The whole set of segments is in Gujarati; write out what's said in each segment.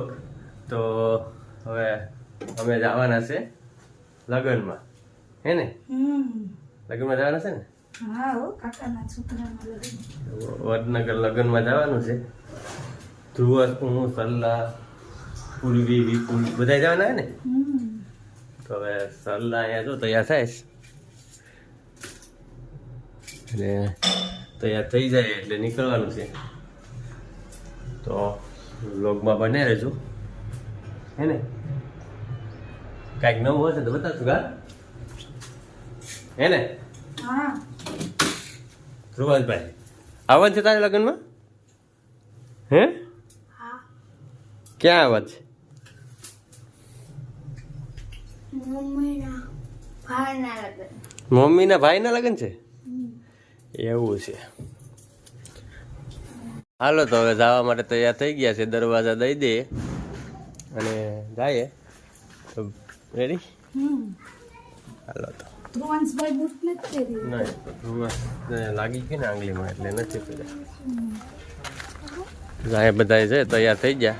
લોક. તો હવે અમે જવાના છે લગ્નમાં. હે ને? લગ્નમાં જવાના છે ને? વડનગર લગ્નમાં જવાનું છે. ધ્રુવ હું સલ્લા પૂર્વી વિપુલ બધા જવાના હે ને? તો હવે સલ્લા અહીંયા જો તૈયાર થાય. એટલે તૈયાર થઈ જાય એટલે નીકળવાનું છે. તો લોગમાં બને રહેજો. હે ને? કાંઈક નવું હશે તો બતાવશું ગા હે ને? ધ્રુવાજભાઈ આવવાનું છે તારે લગ્નમાં? હે? હા. ક્યાં આવવા છે? મમ્મીના ભાઈના લગ્ન. છે? એવું છે. હાલો તો હવે જવા માટે તૈયાર થઈ ગયા છે. દરવાજા દઈ દે. અને જાય તો રેડી હાલો તો. લાગી ગઈ ને આંગળીમાં એટલે નથી કર્યા. જાય બધા છે તૈયાર થઈ ગયા.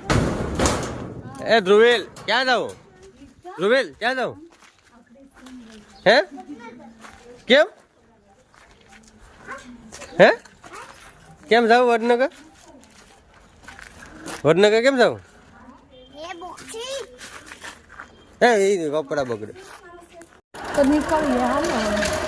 એ ધ્રુવેલ ક્યાં જાઉં ધ્રુવેલ ક્યાં જાઉં હે? કેમ? હે? કેમ જાવ વડનગર? વડનગર કેમ જાવ એ કપડા બગડે. તો નીકળીએ હાલો.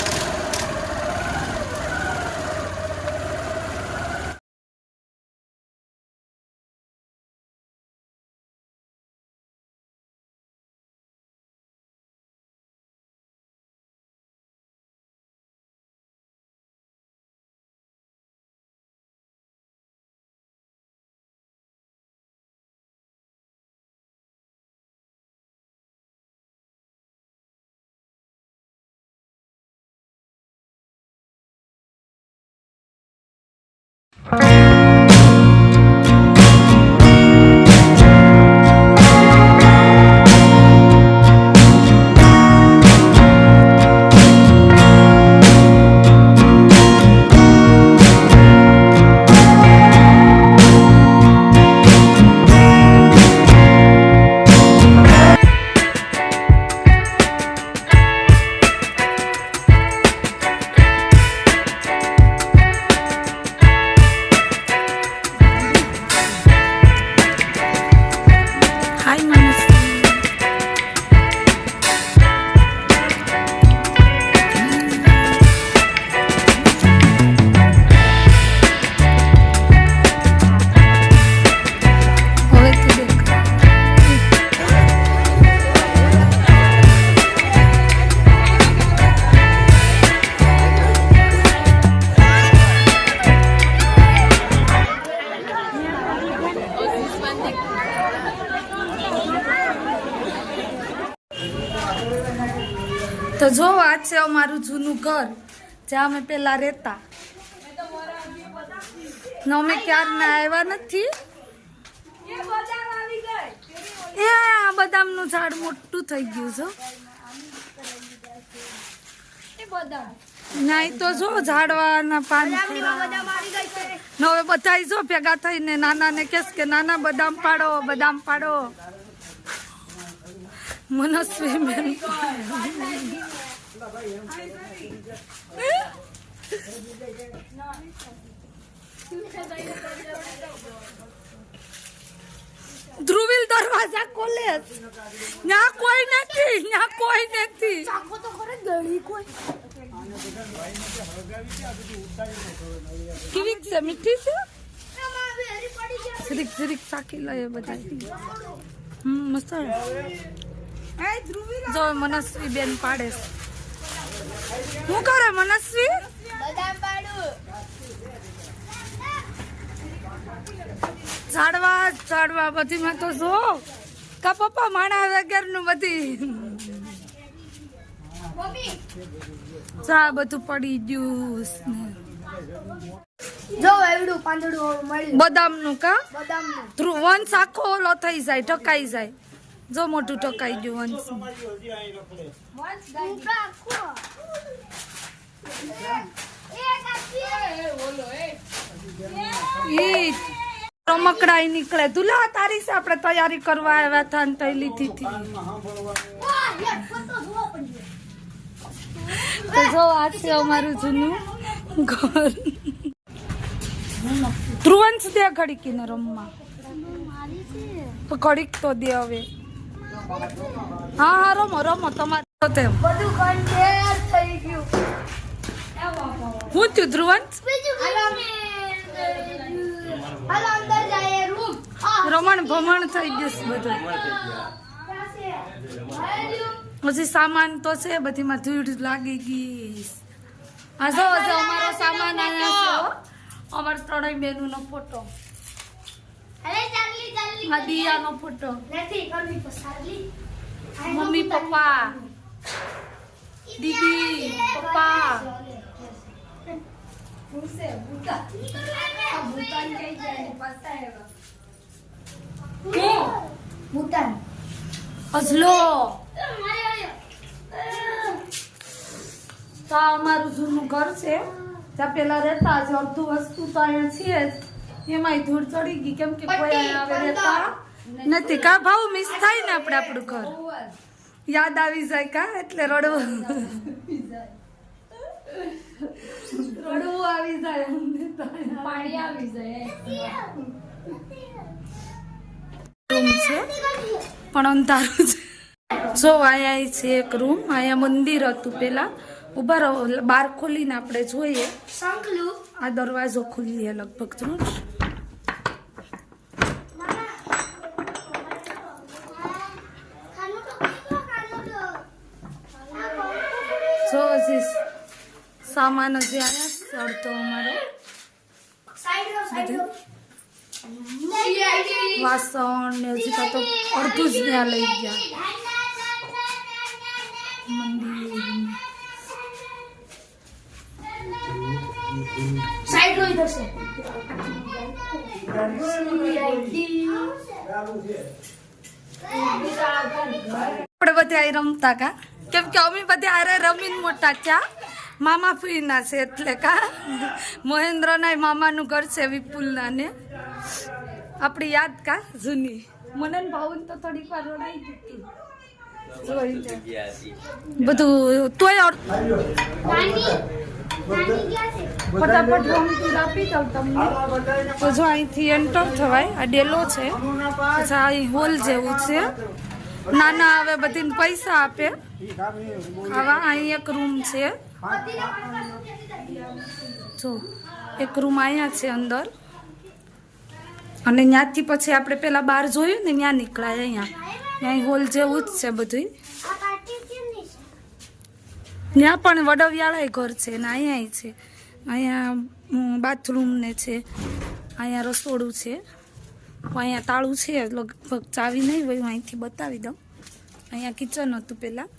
છે અમારું જૂનું ઘર, જ્યાં અમે પેલા રહેતા. ને અમે ક્યારના આવ્યા નથી? એ આ બદામનું ઝાડ મોટું થઈ ગયું છે. નહીં તો જો ઝાડવાના પાન. હવે બધા જો ભેગા થઈને નાનાને કેસ કે, નાના, બદામ પાડો બદામ પાડો. મનસ્વી ધ્રુવીલ દરવાજા ખોલે ના કોઈ નથી ના કોઈ નથી. ચાકો તો ખરે ગળી કોઈ. કેવી છે મીઠી છે? જરીક જરીક ચાકી લઈએ બધા. હમ મસ્ત. જો મનસ્વી બેન પાડે છે. શું કરે મનસ્વી ઝાડવા ઝાડવા બધી માં તો જો. કા પપ્પા માણા વગરનું બધી ચા બધું પડી ગયું. જો એવડું પાંદડું મળ્યું. બદામનું કા? બદામનું. ધ્રુવ વંશ આખો ઓલો થઈ જાય ઢકાઈ જાય. જો મોટું ટકાઈ ગયું, વંશ. રમકડાઈ રમકડા નીકળે. દુલા તારી છે, આપણે તૈયારી કરવા આવ્યા હતા ને તઈ લીધી તો જો, આ છે અમારું જૂનું ઘર. ધ્રુવંશ દે ઘડીકીને રમવા. ઘડીક તો દે હવે. હા હા રમો રમો તમારે તેમ. બધું કંઠેર થઈ ગયું. હું થયું રૂમ રમણ ભમણ થઈ ગયું બધું. પછી સામાન તો છે બધીમાં ધૂળ લાગી ગઈ. હા જો અમારો સામાન હો. અમાર ત્રણેય બેનનો ફોટો અરે ચાર્લી ચાર્લી આ દિયાનો ફોટો. નથી મમ્મી તો ચાર્લી મમ્મી પપ્પા. દીદી પપ્પા. ભૂતાન અજલો. તો અમારું જૂનું ઘર છે. ત્યાં પેલા રહેતા છે અડધું વસ્તુ તો અહીંયા છે જ. એમાંય ધૂળ ચડી ગઈ. કેમ કે કોઈ આવે રહેતા. નથી કા ભાવ મિસ થાય ને આપણે આપણું ઘર? યાદ આવી જાય કા? એટલે રડવું. રડવું આવી જાય પાણી આવી જાય રૂમ છે? પણ અંધારું છે. જો અહીંયા છે એક રૂમ. અહીંયા મંદિર હતું પેલા. ઊભા રહો બાર ખોલીને આપણે જોઈએ. આ દરવાજો ખુલી લગભગ જો જો હજી સામાન હજી આયા છે અડધો અમારો. વાસણ ને હજી કાં તો અડધું જ ત્યાં લઈ ગયા. આપણે બધા રમતા કા? કેમ કે અમે બધા આરે રમીને મોટા થયા. મામા ફ્રીના છે એટલે કા. મહેન્દ્રના મામાનું ઘર છે વિપુલના ને આપણી યાદ કા જૂની? મને ભાવન તો થોડીક વાર રડાઈ દીધી બધું તોય ફટાફટ રૂમ આપી દઉં તમને. તો જો અહીંથી એન્ટર થવાય. આ ડેલો છે. પછી અહીં હોલ જેવું છે. નાના આવે બધીને પૈસા આપે. આવા અહીં એક રૂમ છે. જો એક રૂમ અહીંયા છે અંદર. અને ત્યાંથી પછી આપણે પેલા બહાર જોયું ને ત્યાં નીકળાય અહીંયા. અહીં હોલ જેવું જ છે બધું ત્યાં પણ વડવિયાળા ઘર છે ને અહીંયા છે. અહીંયા બાથરૂમ ને છે અહીંયા રસોડું છે. અહીંયા તાળું છે લગભગ ચાવી નહીં હોય હું અહીંથી બતાવી દઉં. અહીંયા કિચન હતું પહેલાં.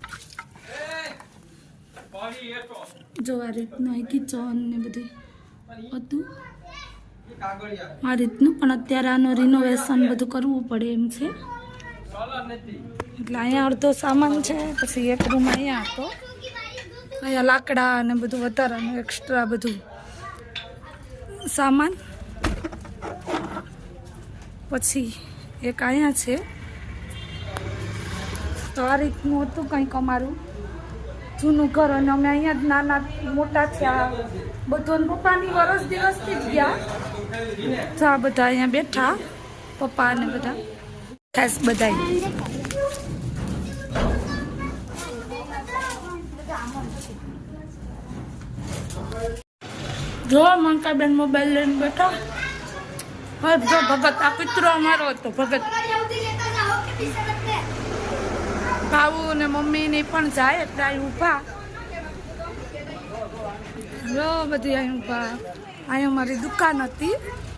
જો આ રીતનું અહીં કિચન ને બધું હતું આ રીતનું પણ અત્યારે આનું રિનોવેશન બધું કરવું પડે એમ છે. એટલે અહીંયા અડધો સામાન છે, પછી એક રૂમ અહીંયા હતો. અહીંયા લાકડા અને બધું વધારાનું એક્સ્ટ્રા બધું સામાન. પછી એક અહીંયા છે. તો આ રીતનું હતું કંઈક અમારું. જૂનું ઘર અને અમે અહીંયા જ નાના મોટા થયા. બધું પપ્પાની વરસ દિવસથી જ ગયા. તો આ બધા અહીંયા બેઠા, પપ્પા અને બધા. ખાસ બધા જો મંકાબેન મોબાઈલ લઈને બેઠા. હવે જો ભગત, આ કૂતરો અમારો હતો, ભગત. ભાવુ ને મમ્મી ની પણ જાય, એટલે અહીં ઊભા. બધી અહીં ઊભા. અહીં અમારી દુકાન હતી.